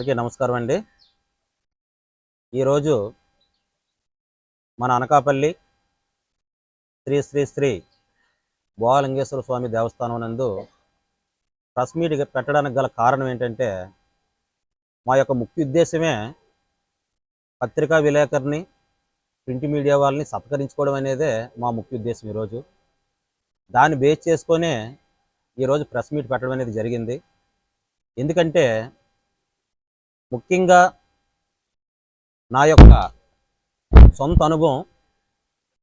అందరికీ నమస్కారం అండి. ఈరోజు మన అనకాపల్లి శ్రీ శ్రీ శ్రీ బోహలింగేశ్వర స్వామి దేవస్థానం నందు ప్రెస్ మీట్ పెట్టడానికి గల కారణం ఏంటంటే మా యొక్క ముఖ్య ఉద్దేశమే పత్రికా విలేకరిని ప్రింట్ మీడియా వాళ్ళని సత్కరించుకోవడం అనేదే మా ముఖ్య ఉద్దేశం ఈరోజు. దాన్ని బేస్ చేసుకొనే ఈరోజు ప్రెస్ మీట్ పెట్టడం అనేది జరిగింది. ఎందుకంటే ముఖ్యంగా నా యొక్క సొంత అనుభవం.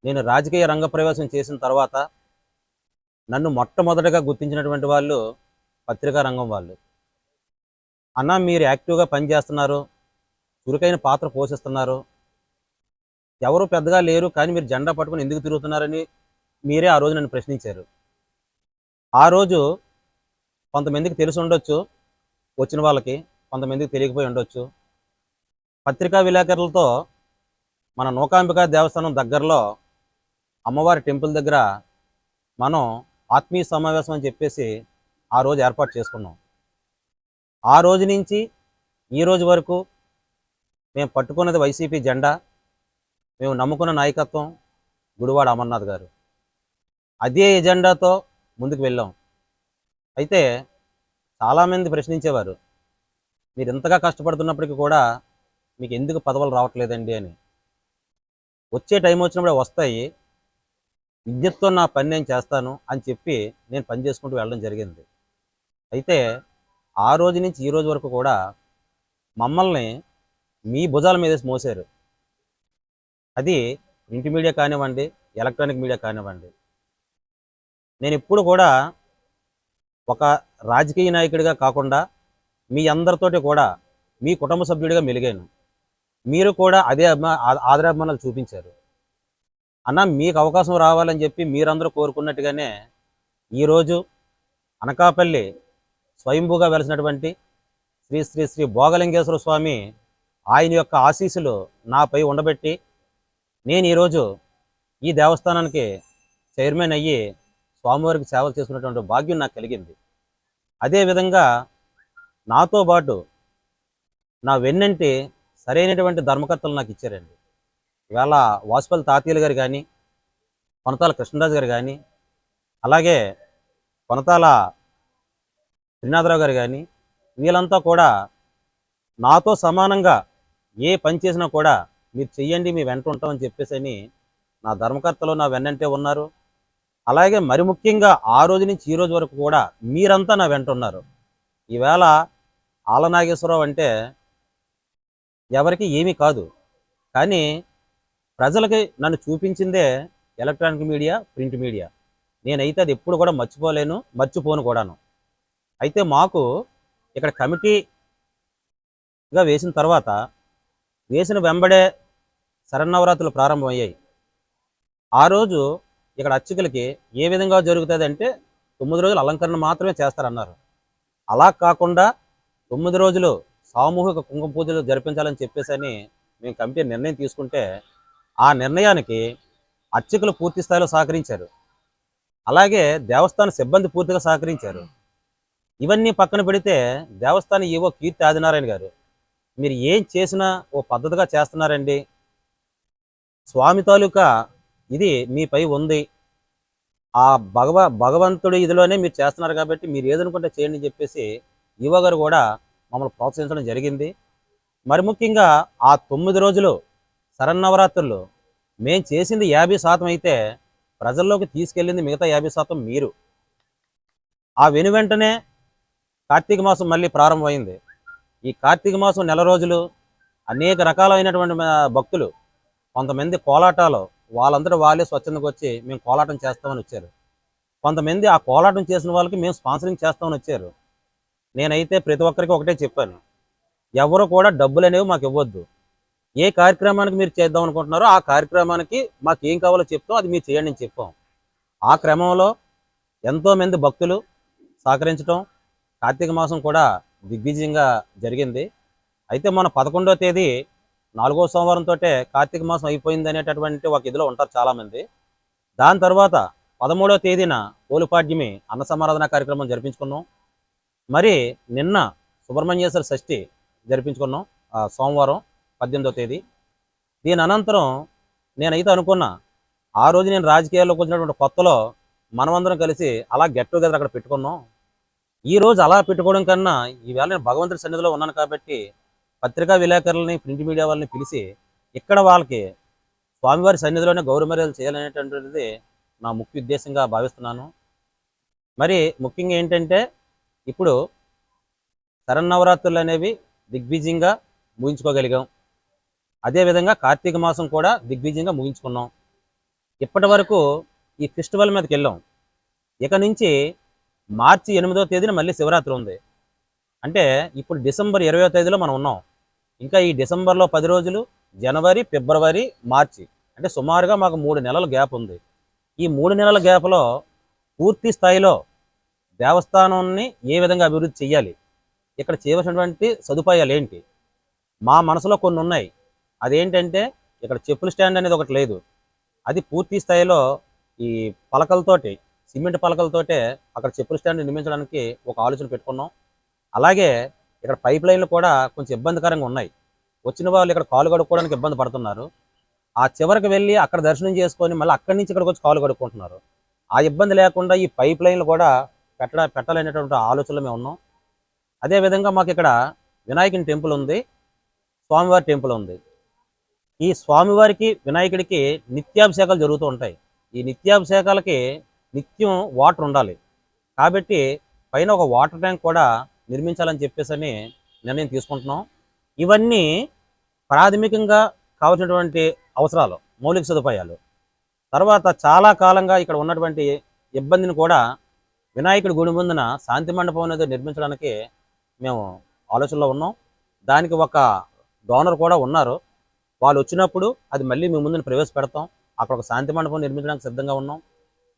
నేను రాజకీయ రంగ ప్రవేశం చేసిన తర్వాత నన్ను మొట్టమొదటగా గుర్తించినటువంటి వాళ్ళు పత్రికా రంగం వాళ్ళు. అన్న మీరు యాక్టివ్గా పనిచేస్తున్నారు. చురుకైన పాత్ర పోషిస్తున్నారు. ఎవరు పెద్దగా లేరు కానీ మీరు జెండా పట్టుకొని ఎందుకు తిరుగుతున్నారని మీరే ఆ రోజు నన్ను ప్రశ్నించారు. ఆ రోజు కొంతమందికి తెలిసి ఉండొచ్చు వచ్చిన వాళ్ళకి. కొంతమందికి తెలియకపోయి ఉండొచ్చు. పత్రికా విలేకరులతో మన నూకాంబిక దేవస్థానం దగ్గరలో అమ్మవారి టెంపుల్ దగ్గర మనం ఆత్మీయ సమావేశం అని చెప్పేసి ఆ రోజు ఏర్పాటు చేసుకున్నాం. ఆ రోజు నుంచి ఈ రోజు వరకు మేము పట్టుకున్నది వైసీపీ జెండా మేము నమ్ముకున్న నాయకత్వం గుడివాడ అమర్నాథ్ గారు. అదే ఎజెండాతో ముందుకు వెళ్ళాం. అయితే చాలామంది ప్రశ్నించేవారు మీరు ఇంతగా కష్టపడుతున్నప్పటికీ కూడా మీకు ఎందుకు పదవులు రావట్లేదండి అని. వచ్చే టైం వచ్చినప్పుడు వస్తాయి. విజ్ఞతతో నా పని నేను చేస్తాను అని చెప్పి నేను పని చేసుకుంటూ వెళ్ళడం జరిగింది. అయితే ఆ రోజు నుంచి ఈ రోజు వరకు కూడా మమ్మల్ని మీ భుజాల మీద మోసారు. అది ప్రింట్ మీడియా కానివ్వండి ఎలక్ట్రానిక్ మీడియా కానివ్వండి. నేను ఇప్పుడు కూడా ఒక రాజకీయ నాయకుడిగా కాకుండా మీ అందరితోటి కూడా మీ కుటుంబ సభ్యుడిగా మెలిగాను. మీరు కూడా అదే అభిమా ఆ- ఆదరాభిమానాలు చూపించారు. అన్న మీకు అవకాశం రావాలని చెప్పి మీరందరూ కోరుకున్నట్టుగానే ఈరోజు అనకాపల్లి స్వయంభూగా వెలిసినటువంటి శ్రీ శ్రీ శ్రీ భోగలింగేశ్వర స్వామి ఆయన యొక్క ఆశీస్సులు నాపై ఉండబెట్టి నేను ఈరోజు ఈ దేవస్థానానికి చైర్మన్ అయ్యి స్వామివారికి సేవలు చేసుకున్నటువంటి భాగ్యం నాకు కలిగింది. అదేవిధంగా నాతో పాటు నా వెన్నంటి సరైనటువంటి ధర్మకర్తలు నాకు ఇచ్చారండి. ఇవాళ వాసుపల్లి తాతయ్యలు గారు కానీ కొనతాల కృష్ణరాజు గారు కానీ అలాగే కొనతాల శ్రీనాథరావు గారు కానీ వీళ్ళంతా కూడా నాతో సమానంగా ఏ పని చేసినా కూడా మీరు చెయ్యండి మీ వెంట ఉంటామని చెప్పేసి అని నా ధర్మకర్తలు నా వెన్నంటే ఉన్నారు. అలాగే మరి ముఖ్యంగా ఆ రోజు నుంచి ఈ రోజు వరకు కూడా మీరంతా నా వెంట ఉన్నారు. ఈవేళ ఆలనాగేశ్వరరావు అంటే ఎవరికి ఏమీ కాదు. కానీ ప్రజలకి నన్ను చూపించిందే ఎలక్ట్రానిక్ మీడియా ప్రింట్ మీడియా. నేనైతే అది ఎప్పుడు కూడా మర్చిపోలేను మర్చిపోను కూడాను. అయితే మాకు ఇక్కడ కమిటీగా వేసిన తర్వాత వేసిన వెంబడే శరన్నవరాత్రులు ప్రారంభమయ్యాయి. ఆ రోజు ఇక్కడ అర్చకులకి ఏ విధంగా జరుగుతుంది అంటే తొమ్మిది రోజులు అలంకరణ మాత్రమే చేస్తారన్నారు. అలా కాకుండా తొమ్మిది రోజులు సామూహిక కుంకుమ పూజలు జరిపించాలని చెప్పేసి అని మేము కమిటీ నిర్ణయం తీసుకుంటే ఆ నిర్ణయానికి అర్చకులు పూర్తి స్థాయిలో సహకరించారు. అలాగే దేవస్థాన సిబ్బంది పూర్తిగా సహకరించారు. ఇవన్నీ పక్కన పెడితే దేవస్థాన ఈవో కీర్తి ఆదినారాయణ గారు మీరు ఏం చేసినా ఓ పద్ధతిగా చేస్తున్నారండి. స్వామి తాలూకా ఇది మీపై ఉంది. ఆ భగవ భగవంతుడి ఇదిలోనే మీరు చేస్తున్నారు కాబట్టి మీరు ఏదనుకుంటే చేయండి అని చెప్పేసి ఈవో గారు కూడా మమ్మల్ని ప్రోత్సహించడం జరిగింది. మరి ముఖ్యంగా ఆ తొమ్మిది రోజులు శరన్నవరాత్రులు మేము చేసింది యాభై శాతం అయితే ప్రజల్లోకి తీసుకెళ్ళింది మిగతా యాభై శాతం మీరు. ఆ వెను వెంటనే కార్తీక మాసం మళ్ళీ ప్రారంభమైంది. ఈ కార్తీక మాసం నెల రోజులు అనేక రకాలైనటువంటి భక్తులు కొంతమంది కోలాటాలు వాళ్ళందరూ వాళ్ళే స్వచ్ఛందకు వచ్చి మేము కోలాటం చేస్తామని వచ్చారు. కొంతమంది ఆ కోలాటం చేసిన వాళ్ళకి మేము స్పాన్సరింగ్ చేస్తామని వచ్చారు. నేనైతే ప్రతి ఒక్కరికి ఒకటే చెప్పాను. ఎవరు కూడా డబ్బులు అనేవి మాకు ఇవ్వద్దు. ఏ కార్యక్రమానికి మీరు చేద్దాం అనుకుంటున్నారో ఆ కార్యక్రమానికి మాకు ఏం కావాలో చెప్తాం అది మీరు చేయండి అని చెప్పాం. ఆ క్రమంలో ఎంతోమంది భక్తులు సహకరించడం కార్తీక మాసం కూడా దిగ్విజయంగా జరిగింది. అయితే మన పదకొండో తేదీ నాలుగో సోమవారంతో కార్తీక మాసం అయిపోయింది అనేటటువంటి ఒక ఇదిలో ఉంటారు చాలామంది. దాని తర్వాత పదమూడో తేదీన పోలిపాడ్యమి అన్న సమారాధన కార్యక్రమం జరిపించుకున్నాం. మరి నిన్న సుబ్రహ్మణ్యేశ్వర షష్ఠి జరిపించుకున్నాం ఆ, సోమవారం పద్దెనిమిదో తేదీ. దీని అనంతరం నేనైతే అనుకున్నా ఆ రోజు నేను రాజకీయాల్లోకి వచ్చినటువంటి కొత్తలో మనమందరం కలిసి అలా గెట్ టుగెదర్ అక్కడ పెట్టుకున్నాం. ఈ రోజు అలా పెట్టుకోవడం కన్నా ఈవేళ నేను భగవంతుడి సన్నిధిలో ఉన్నాను కాబట్టి పత్రికా విలేకరులని ప్రింట్ మీడియా వాళ్ళని పిలిచి ఇక్కడ వాళ్ళకి స్వామివారి సన్నిధిలోనే గౌరవ మర్యాదలు చేయాలనేటువంటిది నా ముఖ్య ఉద్దేశంగా భావిస్తున్నాను. మరి ముఖ్యంగా ఏంటంటే ఇప్పుడు శరన్నవరాత్రులు అనేవి దిగ్విజయంగా ముగించుకోగలిగాం. అదేవిధంగా కార్తీక మాసం కూడా దిగ్విజయంగా ముగించుకున్నాం. ఇప్పటి వరకు ఈ ఫెస్టివల్ మీదకి వెళ్ళాం. ఇక నుంచి మార్చి ఎనిమిదో తేదీన మళ్ళీ శివరాత్రి ఉంది. అంటే ఇప్పుడు డిసెంబర్ ఇరవయో తేదీలో మనం ఉన్నాం. ఇంకా ఈ డిసెంబర్లో పది రోజులు జనవరి ఫిబ్రవరి మార్చి అంటే సుమారుగా మాకు మూడు నెలల గ్యాప్ ఉంది. ఈ మూడు నెలల గ్యాప్లో పూర్తి స్థాయిలో దేవస్థానాన్ని ఏ విధంగా అభివృద్ధి చేయాలి ఇక్కడ చేయవలసినటువంటి సదుపాయాలు ఏంటి? మా మనసులో కొన్ని ఉన్నాయి. అదేంటంటే ఇక్కడ చెప్పుల స్టాండ్ అనేది ఒకటి లేదు. అది పూర్తి స్థాయిలో ఈ పలకలతోటి సిమెంట్ పలకలతోటే అక్కడ చెప్పుల స్టాండ్ నిర్మించడానికి ఒక ఆలోచన పెట్టుకున్నాం. అలాగే ఇక్కడ పైప్ లైన్లు కూడా కొంచెం ఇబ్బందికరంగా ఉన్నాయి. వచ్చిన వాళ్ళు ఇక్కడ కాలు కడుక్కోవడానికి ఇబ్బంది పడుతున్నారు. ఆ చివరికి వెళ్ళి అక్కడ దర్శనం చేసుకొని మళ్ళీ అక్కడి నుంచి ఇక్కడికి వచ్చి కాలు కడుక్కుంటున్నారు. ఆ ఇబ్బంది లేకుండా ఈ పైప్ లైన్లు కూడా పెట్ట పెట్టాలనేటువంటి ఆలోచనలో మేము ఉన్నాం. అదేవిధంగా మాకు ఇక్కడ వినాయకుని టెంపుల్ ఉంది. స్వామివారి టెంపుల్ ఉంది. ఈ స్వామివారికి వినాయకుడికి నిత్యాభిషేకాలు జరుగుతూ ఉంటాయి. ఈ నిత్యాభిషేకాలకి నిత్యం వాటర్ ఉండాలి. కాబట్టి పైన ఒక వాటర్ ట్యాంక్ కూడా నిర్మించాలని చెప్పేసి అని నిర్ణయం తీసుకుంటున్నాం. ఇవన్నీ ప్రాథమికంగా కావాల్సినటువంటి అవసరాలు మౌలిక సదుపాయాలు. తర్వాత చాలా కాలంగా ఇక్కడ ఉన్నటువంటి ఇబ్బందిని కూడా వినాయకుడి గుడి ముందున శాంతి మండపం అనేది నిర్మించడానికి మేము ఆలోచనలో ఉన్నాం. దానికి ఒక డోనర్ కూడా ఉన్నారు. వాళ్ళు వచ్చినప్పుడు అది మళ్ళీ మీ ముందున ప్రవేశపెడతాం. అక్కడ ఒక శాంతి మండపం నిర్మించడానికి సిద్ధంగా ఉన్నాం.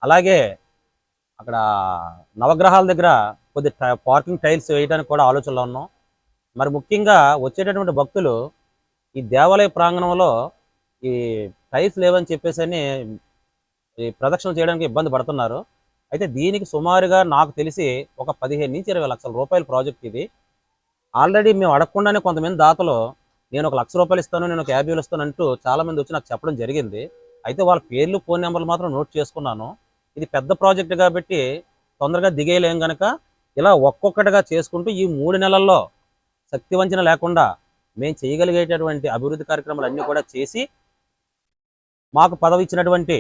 అలాగే అక్కడ నవగ్రహాల దగ్గర కొద్ది టై- పార్కింగ్ టైల్స్ వేయడానికి కూడా ఆలోచనలో ఉన్నాం. మరి ముఖ్యంగా వచ్చేటటువంటి భక్తులు ఈ దేవాలయ ప్రాంగణంలో ఈ టైల్స్ లేవని చెప్పేసి అని ఈ ప్రదక్షిణ చేయడానికి ఇబ్బంది పడుతున్నారు. అయితే దీనికి సుమారుగా నాకు తెలిసి ఒక పదిహేను నుంచి ఇరవై లక్షల రూపాయల ప్రాజెక్ట్ ఇది. ఆల్రెడీ మేము అడగకుండానే కొంతమంది దాతలు నేను ఒక లక్ష రూపాయలు ఇస్తాను నేను ఒక యాభై వేలు ఇస్తాను అంటూ చాలా మంది వచ్చి నాకు చెప్పడం జరిగింది. అయితే వాళ్ళ పేర్లు ఫోన్ నెంబర్లు మాత్రం నోట్ చేసుకున్నాను. ఇది పెద్ద ప్రాజెక్ట్ కాబట్టి తొందరగా దిగేయలేం గనక ఇలా ఒక్కొక్కటిగా చేసుకుంటూ ఈ మూడు నెలల్లో శక్తి వంచన లేకుండా మేము చేయగలిగేటటువంటి అభివృద్ధి కార్యక్రమాలు అన్నీ కూడా చేసి మాకు పదవి ఇచ్చినటువంటి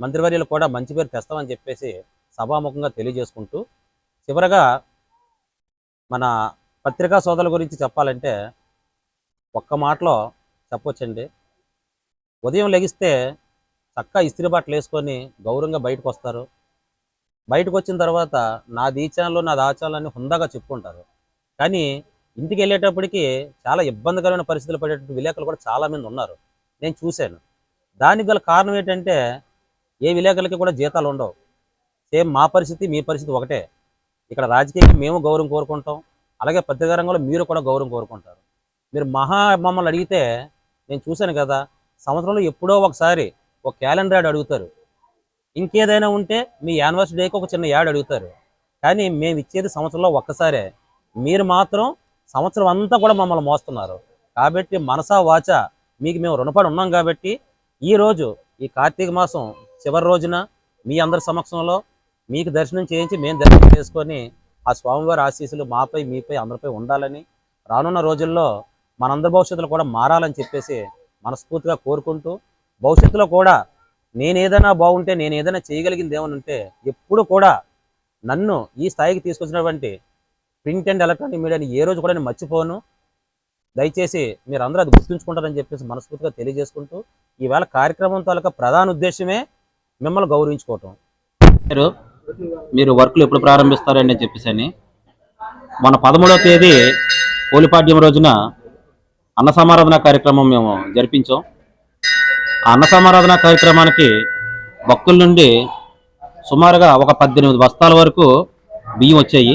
మంత్రివర్యులు కూడా మంచి పేరు తెస్తామని చెప్పేసి సభాముఖంగా తెలియజేసుకుంటూ చివరగా మన పత్రికా సోదరుల గురించి చెప్పాలంటే ఒక్క మాటలో చెప్పొచ్చండి. ఉదయం లెగిస్తే చక్కగా ఇస్త్రీ బట్టలు వేసుకొని గౌరవంగా బయటకు వస్తారు. బయటకు వచ్చిన తర్వాత నా దీచాలు నా దాచాలని హుందాగా చెప్పుకుంటారు. కానీ ఇంటికి వెళ్ళేటప్పటికి చాలా ఇబ్బందికరమైన పరిస్థితులు పడేటువంటి విలేకరులు కూడా చాలా మంది ఉన్నారు. నేను చూశాను. దానికి గల కారణం ఏంటంటే ఏ విలేకరులకి కూడా జీతాలు ఉండవు. సేమ్ మా పరిస్థితి మీ పరిస్థితి ఒకటే. ఇక్కడ రాజకీయంగా మేము గౌరవం కోరుకుంటాం. అలాగే పత్రికా రంగంలో మీరు కూడా గౌరవం కోరుకుంటారు. మీరు మహా మమ్మల్ని అడిగితే నేను చూశాను కదా సంవత్సరంలో ఎప్పుడో ఒకసారి ఒక క్యాలెండర్ యాడ్ అడుగుతారు. ఇంకేదైనా ఉంటే మీ యానివర్సరీ డేకి ఒక చిన్న యాడ్ అడుగుతారు. కానీ మేము ఇచ్చేది సంవత్సరంలో ఒక్కసారే. మీరు మాత్రం సంవత్సరం అంతా కూడా మమ్మల్ని మోస్తున్నారు. కాబట్టి మనసా వాచ మీకు మేము రుణపడి ఉన్నాం కాబట్టి ఈ రోజు ఈ కార్తీక మాసం చివరి రోజున మీ అందరి సమక్షంలో మీకు దర్శనం చేయించి మేము దర్శనం చేసుకొని ఆ స్వామివారి ఆశీస్సులు మాపై మీపై అందరిపై ఉండాలని రానున్న రోజుల్లో మనందరి భవిష్యత్తులో కూడా మారాలని చెప్పేసి మనస్ఫూర్తిగా కోరుకుంటూ భవిష్యత్తులో కూడా నేను ఏదైనా బాగుంటే నేను ఏదైనా చేయగలిగింది ఏమని ఉంటే ఎప్పుడు కూడా నన్ను ఈ స్థాయికి తీసుకొచ్చినటువంటి ప్రింట్ అండ్ ఎలక్ట్రానిక్ మీడియాని ఏ రోజు కూడా నేను మర్చిపోను. దయచేసి మీరందరూ అది గుర్తుంచుకుంటారని చెప్పేసి మనస్ఫూర్తిగా తెలియజేసుకుంటూ ఈవేళ కార్యక్రమం తాలూకా ప్రధాన ఉద్దేశమే మిమ్మల్ని గౌరవించుకోవటం. మీరు మీరు వర్క్లు ఎప్పుడు ప్రారంభిస్తారని చెప్పేసి అని మన పదమూడవ తేదీ పోలిపాడ్యం రోజున అన్న సమారాధన కార్యక్రమం మేము జరిపించాం. ఆ అన్న సమారాధన కార్యక్రమానికి భక్తుల నుండి సుమారుగా ఒక పద్దెనిమిది బస్తాల వరకు బియ్యం వచ్చాయి.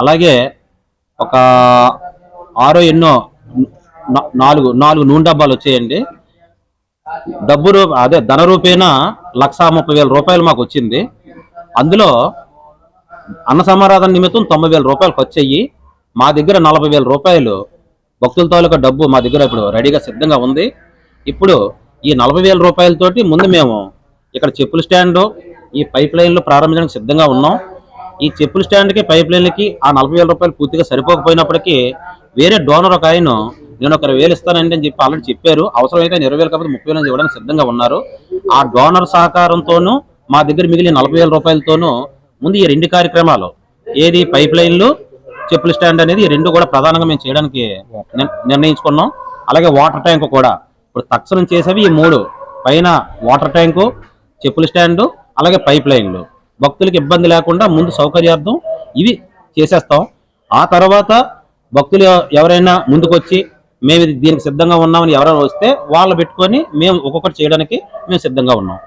అలాగే ఒక ఆరో ఎన్నో నాలుగు నాలుగు నూనె డబ్బాలు వచ్చాయండి. డబ్బు రూ అదే ధన రూపేణ లక్ష ముప్పై వేల రూపాయలు మాకు వచ్చింది. అందులో అన్న సమారాధన నిమిత్తం తొంభై వేల రూపాయలు ఖర్చు అయ్యి మా దగ్గర నలభై వేల రూపాయలు భక్తుల తాలూకా డబ్బు మా దగ్గర ఇప్పుడు రెడీగా సిద్ధంగా ఉంది. ఇప్పుడు ఈ నలభై వేల రూపాయలతోటి ముందు మేము ఇక్కడ చెప్పుల స్టాండ్ ఈ పైప్ లైన్లు ప్రారంభించడానికి సిద్ధంగా ఉన్నాం. ఈ చెప్పుల స్టాండ్కి పైప్ లైన్లకి ఆ నలభై వేల రూపాయలు పూర్తిగా సరిపోకపోయినప్పటికీ వేరే డోనర్ ఒక ఆయన నేను ఒక వేలు ఇస్తానండి అని చెప్పి ఆల్రెడీ చెప్పారు. అవసరమైతే ఇరవై వేలు కాకపోతే ముప్పై వేలు ఇవ్వడానికి సిద్ధంగా ఉన్నారు. ఆ డోనర్ సహకారంతోనూ మా దగ్గర మిగిలిన నలభై వేల రూపాయలతోనూ ముందు ఈ రెండు కార్యక్రమాలు ఏది పైప్ లైన్లు చెప్పుల స్టాండ్ అనేది ఈ రెండు కూడా ప్రధానంగా మేము చేయడానికి నిర్ణయించుకున్నాం. అలాగే వాటర్ ట్యాంకు కూడా. ఇప్పుడు తక్షణం చేసేవి ఈ మూడు. పైన వాటర్ ట్యాంకు చెప్పుల స్టాండు అలాగే పైప్ లైన్లు. భక్తులకు ఇబ్బంది లేకుండా ముందు సౌకర్యార్థం ఇవి చేసేస్తాం. ఆ తర్వాత భక్తులు ఎవరైనా ముందుకొచ్చి మేము ఇది దీనికి సిద్ధంగా ఉన్నామని ఎవరైనా వస్తే వాళ్ళు పెట్టుకొని మేము ఒక్కొక్కటి చేయడానికి మేము సిద్ధంగా ఉన్నాం.